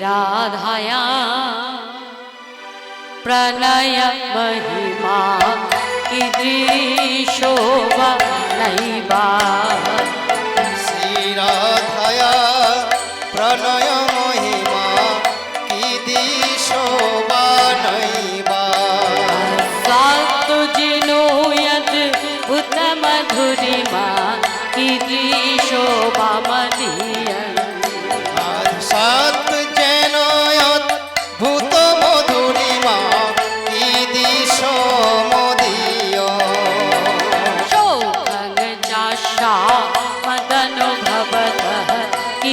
राधाया प्रणय महिमा कीदृशोभा नैवा श्रीराधाया प्रणय महिमा कीदृशोभा नैवा सातु जिनोयत उत मधुरिमा कीदृशोभा मदिया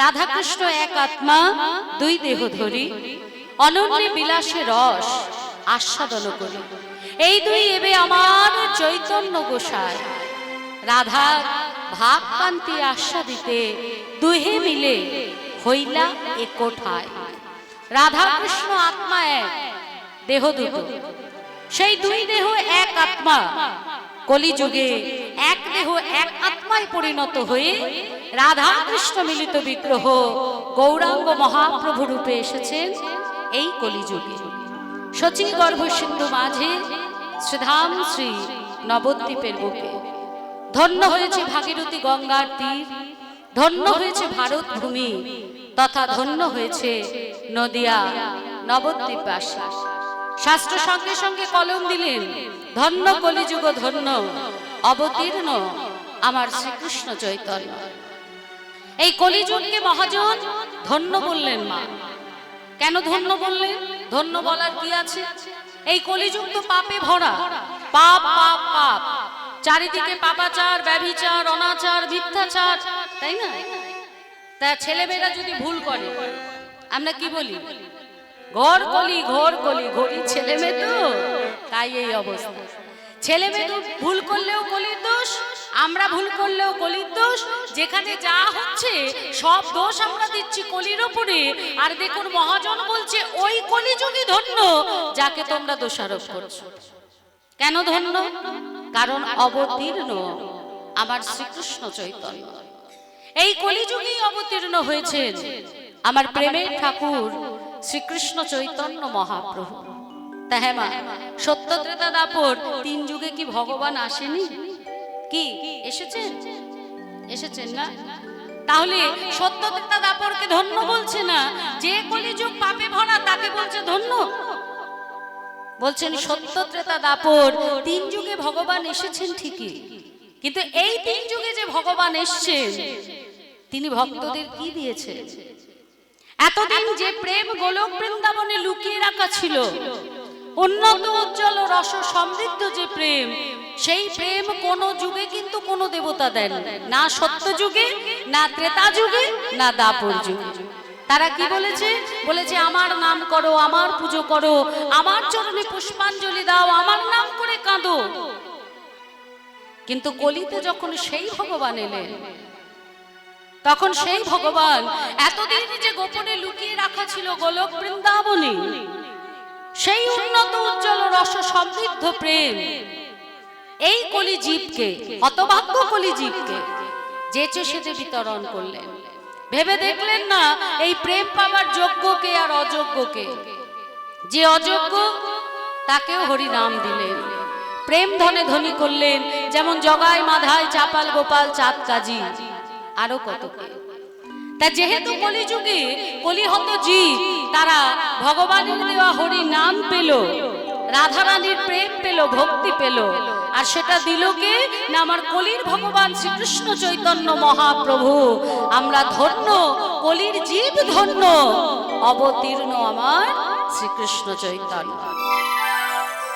রাধা কৃষ্ণ এক আত্মা, দুই দেহ ধরি। অনন্য বিলাসে রস আস্বাদন করি। এই দুই এবে আমার চৈতন্য গোসায় রাধা ভাব কান্তি আস্বাদিতে দুহে মিলে হইলা একোঠায় রাধা কৃষ্ণ আত্মা এক, দেহ দুটো। সেই দুই দেহ এক আত্মা। কলিযুগে এক দেহ, এক আত্মায় পরিণত হয়ে রাধা কৃষ্ণ মিলিত বিগ্রহ গৌরাঙ্গ মহাপ্রভু রূপে এসেছেন এই কলিযুগে। সচিন গর্ভ সিন্ধু মাঝে শ্রীধাম শ্রী নবদ্বীপের বুকে। ধন্য হয়েছে ভাগীরথী গঙ্গার তীর, ধন্য হয়েছে ভারত ভূমি, তথা ধন্য হয়েছে নদিয়া নবদ্বীপবাসী। শাস্ত্র সঙ্গে সঙ্গে কলম দিলেন, ধন্য কলিযুগ, ধন্য, অবতীর্ণ আমার শ্রীকৃষ্ণ চৈতন্য। এই কলিযুগকে মহাজন ধন্য বললেন মা। কেন ধন্য বললেন? ধন্য বলার কি আছে? এই কলিযুগ তো পাপে ভরা। পাপ পাপ পাপ। চারিদিকে পাপাচার, ব্যভিচার, অনাচার, মিথ্যাচার, তাই না? তা ছেলেমেয়েরা যদি ভুল করে, আমরা কি বলি? ঘর কলি ঘর কলি, ঘড়ি ছেলে মেয়ে তো, তাই এই অবস্থা। ছেলে মেয়ে তো ভুল করলেও কলির দোষ, আমরা ভুল করলেও কলির দোষ। যেখানে যা হচ্ছে, সব দোষ আমরা দিচ্ছি কলির ওপরে। আর দেখুন, মহাজন বলছে, ওই কলিযুগই ধন্য, যাকে তোমরা দোষারোপ করছ। কেন ধন্য? কারণ অবতীর্ণ আমার শ্রীকৃষ্ণ চৈতন্য। এই কলিযুগেই অবতীর্ণ হয়েছেন। আমার প্রেমের ঠাকুর শ্রীকৃষ্ণ চৈতন্য মহাপ্রভু। তা হ্যাঁ মা সত্য ত্রেতা দাপর তিন যুগে কি ভগবান আসেনি? কি, এসেছেন? এসেছেন না? তাহলে সত্য ত্রেতা দাপরকে ধন্য বলছে না? যে কলিযুগ পাপে ভরা তাকে বলছে ধন্য? বলছেন সত্য ত্রেতা দাপর তিন যুগে ভগবান এসেছেন ঠিকই। কিন্তু এই তিন যুগে যে ভগবান এসছেন, তিনি ভক্তদের কি দিয়েছে এতদিন যে প্রেম গোলক বৃন্দাবনে লুকিয়ে রাখা ছিল, উন্নত, উজ্জ্বল রস সমৃদ্ধ যে প্রেম, সেই প্রেম কোন যুগে কিন্তু কোন দেবতা দেন না সত্য যুগে, না ত্রেতা যুগে, না দাপর যুগে। তারা কি বলেছে? বলেছে, আমার নাম করো, আমার পুজো করো, আমার চরণে পুষ্পাঞ্জলি দাও, আমার নাম করে কাঁদো। কিন্তু কলিতে যখন সেই ভগবান এলেন তখন সেই ভগবান এতদিন যে গোপনে লুকিয়ে রাখা ছিল গোলক বৃন্দাবনে, সেই উন্নত উজ্জ্বল রস সমৃদ্ধ প্রেম, এই কলি জীবকে হতভাগ্য কলি জীবকে যেচে সেচে বিতরণ করলেন। ভেবে দেখলেন না এই প্রেম পাবার যোগ্যকে আর অযোগ্যকে। যে অযোগ্য, তাকেও হরি নাম দিলেন। প্রেম ধনে ধনী করলেন, যেমন জগায় মাধায় চাপাল গোপাল চাঁদ কাজী। আরও কত কে তা যেহেতু কলিযুগে কলিহত জীব তারা ভগবানের দেওয়া হরি নাম পেল, রাধারানীর প্রেম পেল, ভক্তি পেল, আর সেটা দিল কে? না আমার কলির ভগবান শ্রীকৃষ্ণ চৈতন্য মহাপ্রভু। আমরা ধন্য, কলির জীব ধন্য, অবতীর্ণ আমার শ্রীকৃষ্ণ চৈতন্য।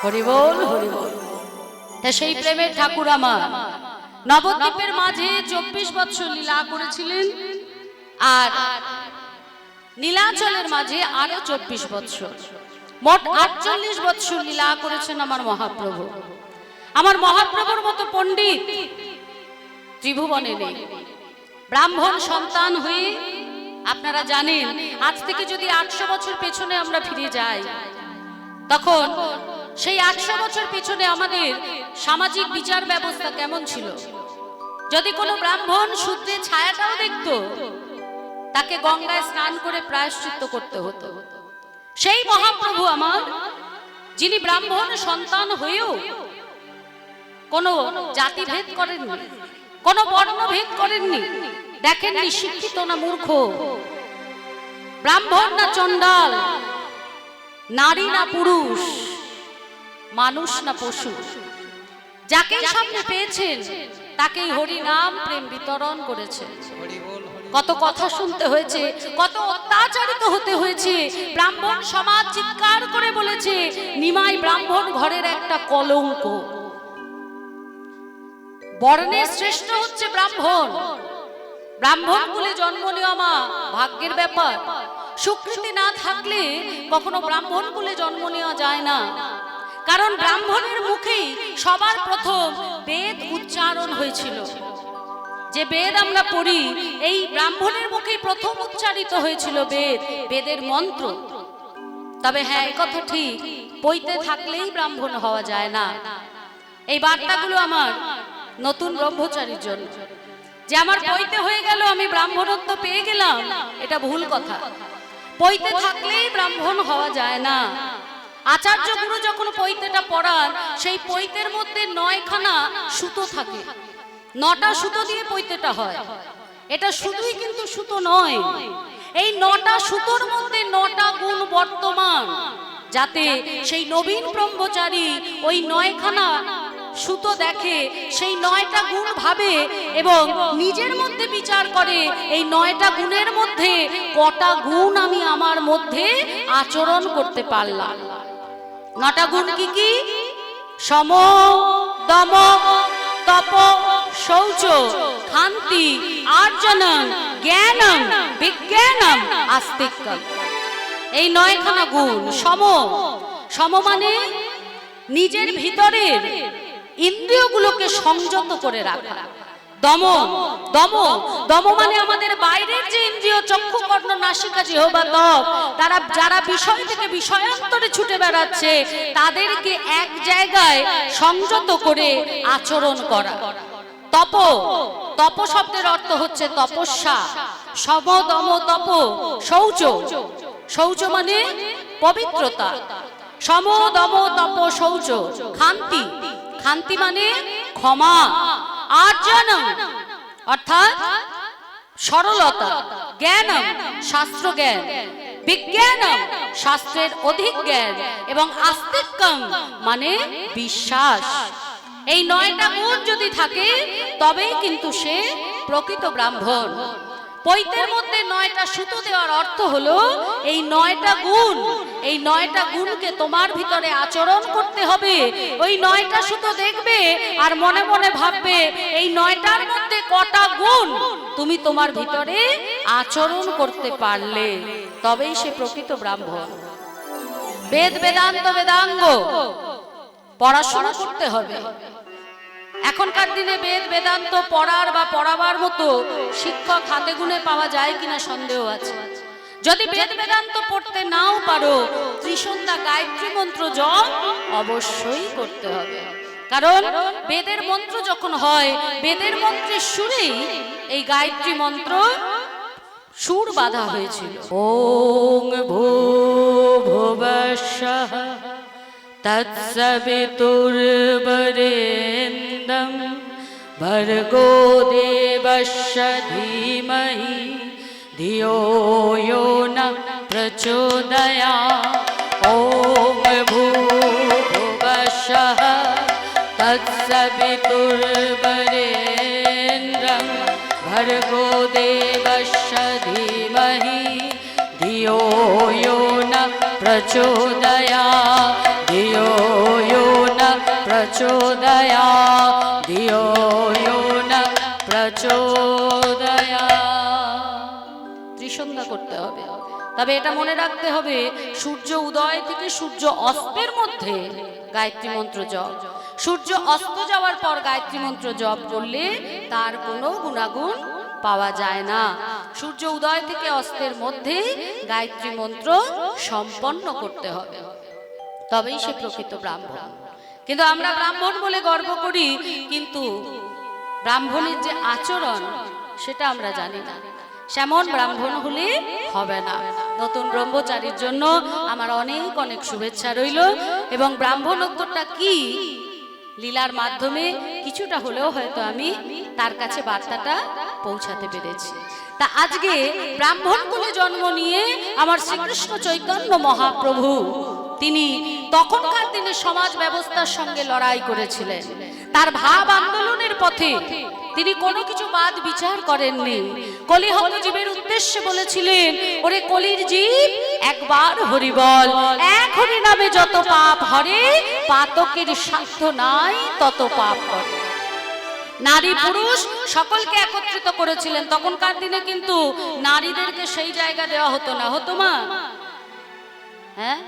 হরিবল হরিবল। তা সেই প্রেমের ঠাকুর আমার। নবদ্বীপের মাঝে চব্বিশ বৎসর লীলা করেছিলেন আর নীলাচলের মাঝে আরও চব্বিশ বৎসর। মোট আটচল্লিশ বৎসর লীলা করেছেন আমার মহাপ্রভু। আমার মহাপ্রভুর মতো পণ্ডিত ত্রিভুবনে নেই। ব্রাহ্মণ সন্তান হয়ে আপনারা জানেন, আজ থেকে যদি আটশো বছর পেছনে আমরা ফিরে যাই, তখন সেই আটশো বছর পিছনে আমাদের সামাজিক বিচার ব্যবস্থা কেমন ছিল? যদি কোনো ব্রাহ্মণ সূত্রে ছায়াটাও দেখতো, তাকে গঙ্গায় স্নান করে প্রায়শ্চিত্ত করতে হতো। সেই মহাপ্রভু আমার, যিনি ব্রাহ্মণ সন্তান হয়েও কোনো জাতিভেদ করেননি, কোনো বর্ণভেদ করেননি, দেখেননি শিক্ষিত না মূর্খ, ব্রাহ্মণ না চণ্ডাল, নারী না পুরুষ। মানুষ না পশু। যাকে সামনে পেয়েছেন, তাকেই হরি নাম প্রেম বিতরণ বল হরি কত কথা শুনতে হয়েছে, কত অত্যাচারিত হতে হয়েছে। ব্রাহ্মণ সমাজ চিৎকার করে বলেছে, নিমাই ব্রাহ্মণ ঘরের একটা কলঙ্ক। বর্ণের শ্রেষ্ঠ হচ্ছে ব্রাহ্মণ। ব্রাহ্মণ কুলে জন্ম নেওয়া ভাগ্যের ব্যাপার। সুকৃতি না থাকলে কখনো ব্রাহ্মণ কুলে জন্ম নেওয়া যায় না। কারণ ব্রাহ্মণের মুখেই সবার প্রথম বেদ উচ্চারণ হয়েছিল। যে বেদ আমরা পড়ি, এই ব্রাহ্মণের মুখেই প্রথম উচ্চারিত হয়েছিল বেদ, বেদের মন্ত্র। তবে হ্যাঁ কথা ঠিক পইতে থাকলেই ব্রাহ্মণ হওয়া যায় না। এই বার্তাগুলো আমার নতুন ব্রহ্মচারীর জন্য। যে আমার পইতে হয়ে গেল, আমি ব্রাহ্মণত্ব পেয়ে গেলাম, এটা ভুল কথা। পইতে থাকলেই ব্রাহ্মণ হওয়া যায় না। আচার্য গুরু যখন পৈতেটা পড়ান, সেই পৈতের মধ্যে নয়খানা সুতো থাকে। নটা সুতো দিয়ে পৈতেটা হয়। এটা শুধুই কিন্তু সুতো নয়। এই নটা সুতোর মধ্যে নটা গুণ বর্তমান, যাতে সেই নবীন ব্রহ্মচারী ওই নয়খানা সুতো দেখে, সেই নয়টা গুণ ভাবে এবং নিজের মধ্যে বিচার করে, এই নয়টা গুণের মধ্যে কটা গুণ আমি আমার মধ্যে আচরণ করতে পারলাম। নটা গুণ কি কি? সম, দম, তপ, শৌচ, খান্তি আর্জনম জ্ঞানম, বিজ্ঞানম আস্তিক্যম এই নয়খানা গুণ, সম। সম মানে নিজের ভিতরের ইন্দ্রিয়গুলোকে সংযত করে রাখা। দম দম দম মানে আমাদের বাইরের যে ইন্দ্রিয় চক্ষু, কর্ণ, নাসিকা জিহবা ত্বক তারা যারা বিষয় থেকে বিষয়ান্তরে ছুটে বেড়াচ্ছে, তাদেরকে এক জায়গায় সংযত করে আচরণ করা। তপ তপ শব্দের অর্থ হচ্ছে তপস্যা। সম, দম, তপ, শৌচ। শৌচ মানে পবিত্রতা। সম, দম, তপ, শৌচ, খান্তি। খান্তি মানে ক্ষমা। আর্জন অর্থাৎ সরলতা, জ্ঞানম শাস্ত্র জ্ঞান বিজ্ঞানম, শাস্ত্রের অধিক জ্ঞান এবং আস্তিকম মানে বিশ্বাস। এই নয়টা গুণ যদি থাকে, তবেই কিন্তু সে প্রকৃত ব্রাহ্মণ। পৈতের মধ্যে নয়টা সুতো দেওয়ার অর্থ হলো, এই নয়টা গুণ, এই নয়টা গুণকে তোমার ভিতরে আচরণ করতে হবে। ওই নয়টা সুতো দেখবে আর মনে মনে ভাববে, এই নয়টার মধ্যে কটা গুণ তুমি তোমার ভিতরে আচরণ করতে পারলে। তবেই সে প্রকৃত ব্রাহ্মণ। বেদ বেদান্ত বেদাঙ্গ, পড়াশোনা করতে হবে। এখনকার দিনে বেদ বেদান্ত পড়ার বা পড়াবার মতো শিক্ষক হাতে গুনে পাওয়া যায় কিনা সন্দেহ আছে। যদি বেদ বেদান্ত পড়তে নাও পারো, ত্রিসন্ধ্যা গায়ত্রী মন্ত্র জপ অবশ্যই করতে হবে। কারণ বেদের মন্ত্র যখন হয়, বেদের মন্ত্রের সুরেই এই গায়ত্রী মন্ত্র সুর বাঁধা হয়েছিল। ওং ভূভুবস্যঃ वीरं भर्गो देवश्च धीमहि, धियो यो न प्रचोदया। ॐ भूभुवशः तत्सवितुर्वरेन्द्रं भर्गो देवश धीमहि, धियो यो न प्रचोदया। धियो यो न प्रचोदया। তবে এটা মনে রাখতে হবে, সূর্য উদয় থেকে সূর্য অস্তের মধ্যে গায়ত্রী মন্ত্র জপ। সূর্য অস্ত যাওয়ার পর গায়ত্রী মন্ত্র জপ করলে তার কোনো গুণাগুণ পাওয়া যায় না। সূর্য উদয় থেকে অস্তের মধ্যে গায়ত্রী মন্ত্র সম্পন্ন করতে হবে। তবেই সে প্রকৃত ব্রাহ্মণ। কিন্তু আমরা ব্রাহ্মণ বলে গর্ব করি, কিন্তু ব্রাহ্মণের যে আচরণ, সেটা আমরা জানি না। সেমন ব্রাহ্মণ হলে হবে না। নতুন ব্রহ্মচারীর জন্য আমার অনেক অনেক শুভেচ্ছা রইল এবং ব্রাহ্মণোত্তরটা কি? লীলার মাধ্যমে কিছুটা হলেও হয়তো আমি তার কাছে বার্তাটা পৌঁছাতে পেরেছি। তা আজকে ব্রাহ্মণ কুলে জন্ম নিয়ে আমার শ্রীকৃষ্ণ চৈতন্য মহাপ্রভু, তিনি তখনকার দিনে সমাজ ব্যবস্থার সঙ্গে লড়াই করেছিলেন। তার ভাব আন্দোলনের পথে তিনি কোনো কিছু বাদ বিচার করেননি। কলিহত জীবের উদ্দেশ্যে বলেছিলেন, ওরে কলির জীব, একবার হরিবল এক হরি নামে যত পাপ হরে, পাতকের সাধ্য নাই তত পাপ করে। নারী পুরুষ সকলকে একত্রিত করেছিলেন। তখনকার দিনে কিন্তু নারীদেরকে সেই জায়গা দেওয়া হতো না। হতো মা। হ্যাঁ?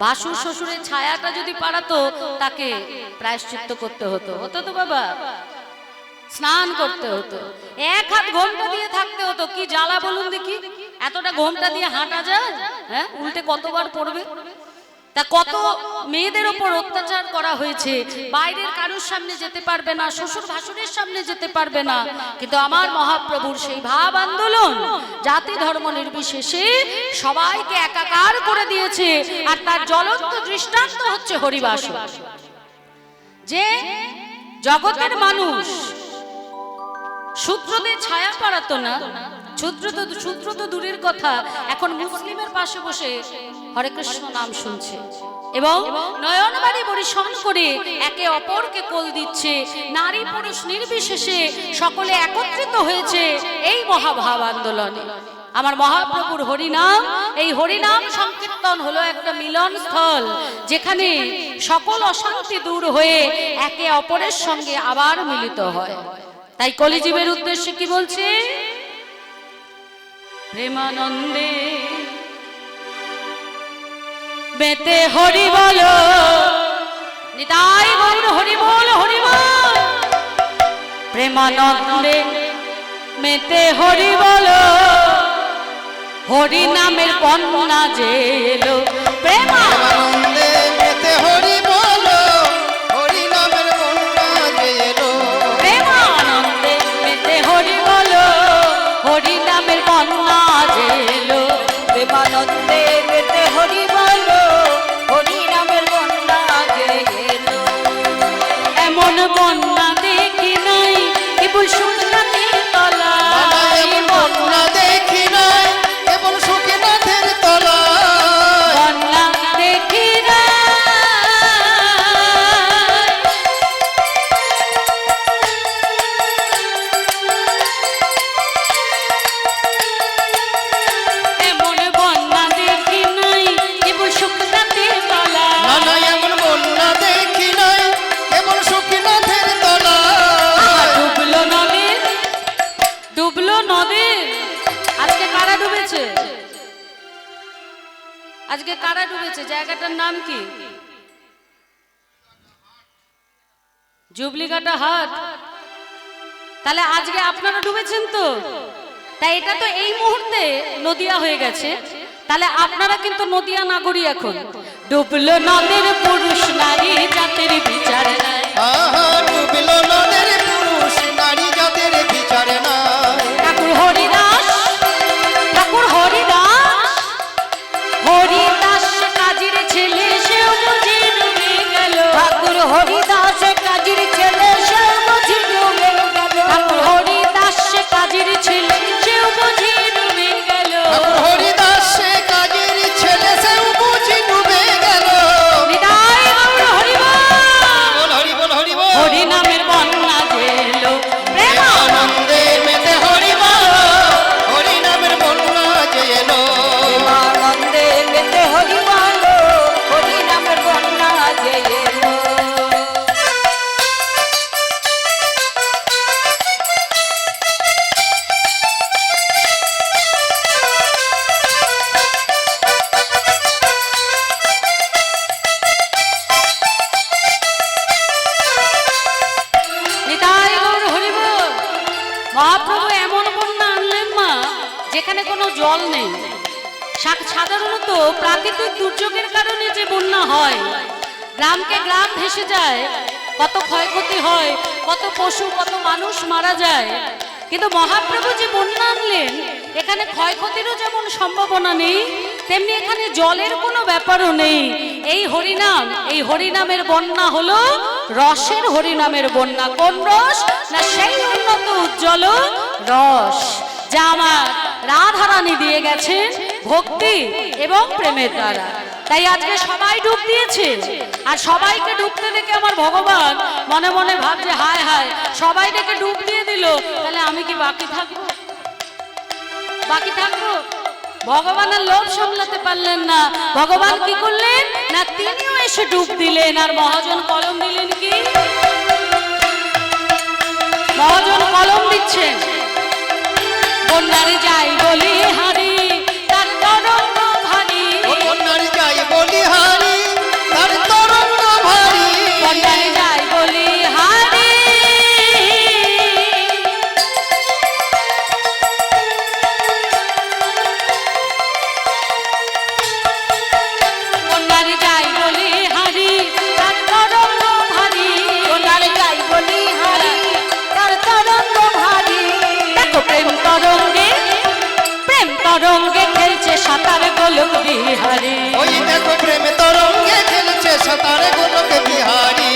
ভাসুর শ্বশুরের ছায়াটা যদি পারাতো তাকে প্রায়শ্চিত্ত করতে হতো। হতো তো বাবা। স্নান করতে হতো। এক হাত ঘোমটা দিয়ে থাকতে হতো। কি জ্বালা বলুন দেখি? এতটা ঘোমটা দিয়ে হাঁটা যায়? হ্যাঁ? উল্টে কতবার পড়বে? তা কত মেয়েদের ওপর অত্যাচার করা হয়েছে? বাইরের কারুর সামনে যেতে পারবে না, শ্বশুর ভাসুরের সামনে যেতে পারবে না। কিন্তু আমার মহাপ্রভুর সেই ভাব আন্দোলন, জাতি ধর্ম নির্বিশেষে সবাইকে একাকার করে দিয়েছে। আর তার জ্বলন্ত দৃষ্টান্ত হচ্ছে হরিবাস। যে জগতের মানুষ সূত্রদের ছায়া পারাতো না। সূত্র তো সূত্র তো দূরের কথা এখন মুসলিমের পাশে বসে হরে কৃষ্ণ নাম শুনছে। এবং নয়নবাড়ি পরিশ্রম করে একে অপরকে কোল দিচ্ছে। নারী পুরুষ নির্বিশেষে সকলে একত্রিত হয়েছে এই মহাভাব আন্দোলনে। আমার মহাপ্রভুর হরিনাম, এই হরিনাম সংকীর্তন হলো একটা মিলন স্থল যেখানে সকল অশান্তি দূর হয়ে একে অপরের সঙ্গে আবার মিলিত হয়। তাই কলিজীবের উদ্দেশ্যে কি বলছে? প্রেমানন্দে বেতে হরি বল। নিতাই গৌর হরি বল হরি বল। প্রেমানন্দে মেতে হরি বল। হরি নামের পন্না যে এলো। প্রেমা তাহলে আজকে আপনারা ডুবেছেন তো? তাই এটা তো এই মুহূর্তে নদিয়া হয়ে গেছে। তাহলে আপনারা কিন্তু নদিয়া নাগরী এখন। ডুবলো নদের পুরুষ নারী জাতির বিচার। ডুবিল নদের হয়। গ্রামকে গ্রাম ভেসে যায়, কত ক্ষয়ক্ষতি হয়, কত পশু, কত মানুষ মারা যায়। কিন্তু মহাপ্রভু যে বন্যা আনলেন, এখানে ক্ষয়ক্ষতিরও যেমন সম্ভাবনা নেই, তেমনি এখানে জলের কোনো ব্যাপারও নেই। এই হরিনাম, এই হরিনামের বন্যা হলো রসের হরিনামের বন্যা। কোন রস? না সেই উন্নত উজ্জ্বল রস, যা আমার রাধারানী দিয়ে গেছেন ভক্তি এবং প্রেমের দ্বারা। তাই আজকে সবাই ডুব দিয়েছে। আর সবাইকে ডুবতে দেখে আমার ভগবান মনে মনে ভাবছে, হায় হায়, সবাই দেখে ডুব দিয়ে দিল। তাহলে আমি কি বাকি থাকব? বাকি থাকব? ভগবানের লোভ সামলাতে পারলেন না। ভগবান কি করলেন? না, তিনিও এসে ডুব দিলেন। আর মহাজন কলম দিলেন কি? মহাজন কলম দিচ্ছেন। বন্যারে যাই বলি হারি তরঙ্গে খেলছে সাঁতার গোলক বিহারী। ওই দেখো প্রেম তরঙ্গে খেলছে সাঁতারে গোলক বিহারি।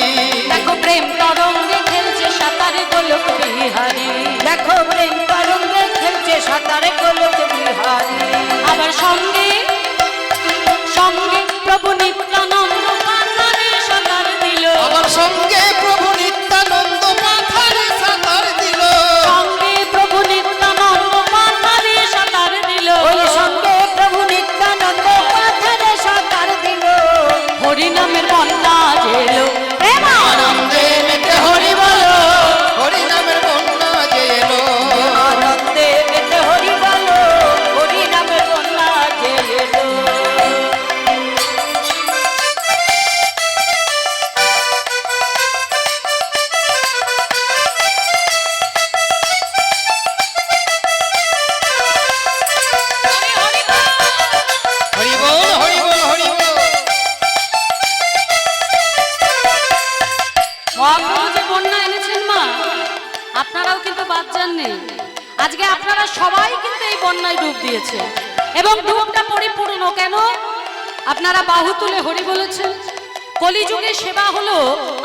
দেখো প্রেম তরঙ্গে খেলছে সাঁতারে গোলক বিহারী। দেখো প্রেম তরঙ্গে খেলছে সাঁতারে গোলক বিহারী। আবার সঙ্গে সঙ্গে প্রভু নিত্যানন্দ সাঁতার দিল। আমার সঙ্গে হরিনামের বন্যা জেলো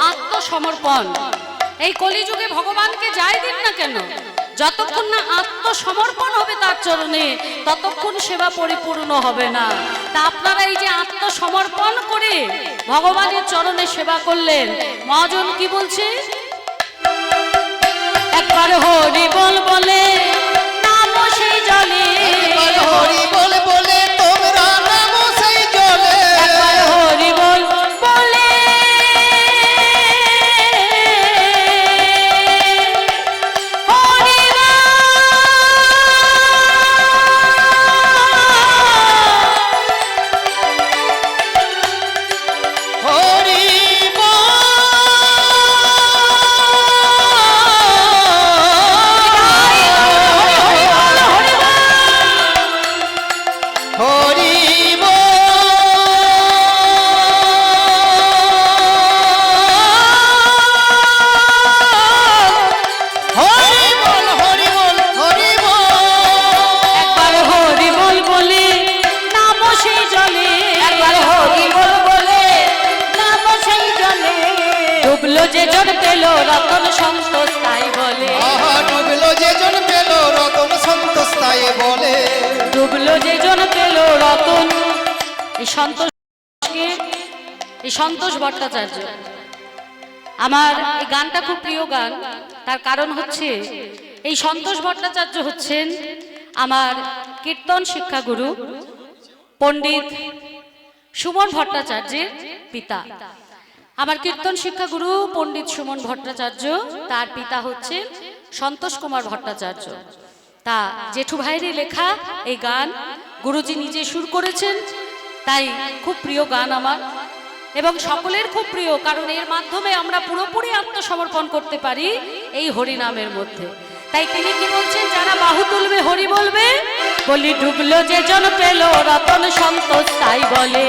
আত্মসমর্পণ। এই কলিযুগে ভগবানকে যাই দিন না কেন? যতক্ষণ না আত্মসমর্পণ হবে তার চরণে, ততক্ষণ সেবা পরিপূর্ণ হবে না। তা আপনারা এই যে আত্মসমর্পণ করে ভগবানের চরণে সেবা করলেন, মহাজন কি বলছে? একবার হরি বল বলে নাম সেই জলে হরি ডুবলো যে জন পেল রতন। এই সন্তোষকে, এই সন্তোষ ভট্টাচার্য। আমার এই গানটা খুব প্রিয় গান। তার কারণ হচ্ছে, এই সন্তোষ ভট্টাচার্য হচ্ছেন আমার কীর্তন শিক্ষাগুরু পণ্ডিত সুমন ভট্টাচার্যের পিতা। আমার কীর্তন শিক্ষাগুরু পণ্ডিত সুমন ভট্টাচার্য, তার পিতা হচ্ছে সন্তোষ কুমার ভট্টাচার্য। তা জেঠু ভাইয়েরই লেখা এই গান গুরুজি নিজে সুর করেছেন তাই খুব প্রিয় গান আমার। এবং সকলের খুব প্রিয় কারণ এর মাধ্যমে আমরা পুরোপুরি আত্মসমর্পণ করতে পারি এই হরিনামের মধ্যে। তাই তিনি কি বলছেন যারা বাহু তুলবে হরি বলবে? বলি ডুবলো যে জন পেল রতন সন্তোষ তাই বলে।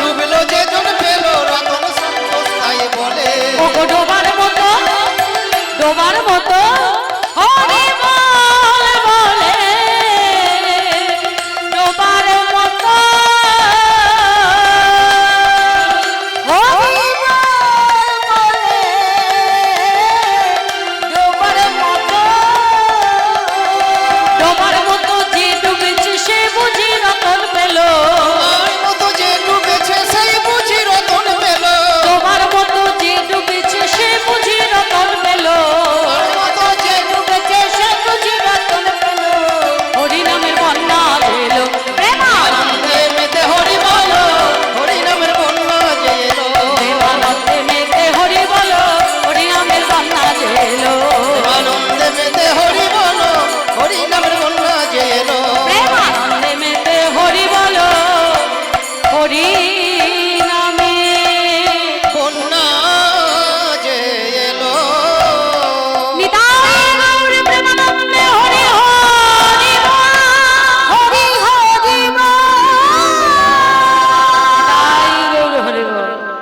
ডুবলো যে জন পেল রতন সন্তোষ তাই বলে। ডোবার মতো ডোবার মতো